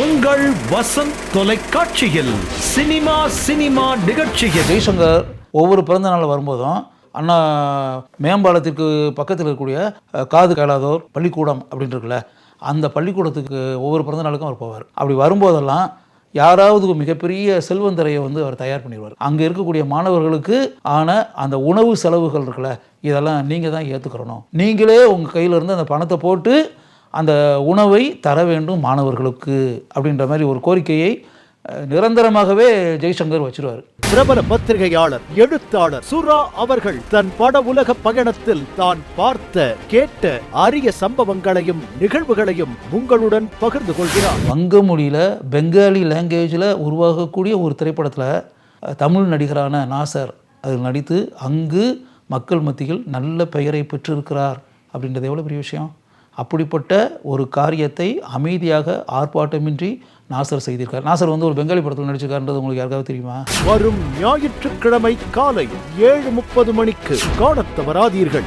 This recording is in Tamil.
உங்கள் வசந்த் தொலைக்காட்சியில் சினிமா சினிமா நிகழ்ச்சியில். ஜெய்சங்கர் ஒவ்வொரு பிறந்த நாள் வரும்போதும் அண்ணா மேம்பாலத்திற்கு பக்கத்தில் இருக்கக்கூடிய காது கேளாதோர் பள்ளிக்கூடம் அப்படின்னு இருக்குல்ல அந்த பள்ளிக்கூடத்துக்கு ஒவ்வொரு பிறந்த நாளுக்கும் அவர் போவார். அப்படி வரும்போதெல்லாம் யாராவது ஒரு மிகப்பெரிய செல்வந்தரையை வந்து அவர் தயார் பண்ணிடுவார். அங்கே இருக்கக்கூடிய மாணவர்களுக்கு ஆன அந்த உணவு செலவுகள் இருக்குல்ல இதெல்லாம் நீங்கள் தான் ஏற்றுக்கிறணும் நீங்களே உங்கள் கையில இருந்து அந்த பணத்தை போட்டு அந்த உணவை தர வேண்டும் மாணவர்களுக்கு அப்படின்ற மாதிரி ஒரு கோரிக்கையை நிரந்தரமாகவே ஜெய்சங்கர் வச்சிருவார். பிரபல பத்திரிகையாளர் எழுத்தாளர் சுரா அவர்கள் தன் பட உலக பயணத்தில் தான் பார்த்த கேட்ட அரிய சம்பவங்களையும் நிகழ்வுகளையும் உங்களுடன் பகிர்ந்து கொள்கிறார். வங்க மொழியில் பெங்காலி லாங்குவேஜில் உருவாகக்கூடிய ஒரு திரைப்படத்தில் தமிழ் நடிகரான நாசர் அதில் நடித்து அங்கு மக்கள் மத்தியில் நல்ல பெயரை பெற்றிருக்கிறார் அப்படின்றது எவ்வளோ பெரிய விஷயம்? அப்படிப்பட்ட ஒரு காரியத்தை அமைதியாக ஆர்ப்பாட்டமின்றி நாசர் செய்திருக்கார். நாசர் வந்து ஒரு பெங்காலி படத்தில் நடிச்சிருக்காருன்றது உங்களுக்கு யாருக்காவது தெரியுமா? வரும் ஞாயிற்றுக்கிழமை காலை ஏழு முப்பது மணிக்கு காணத் தவறாதீர்கள்.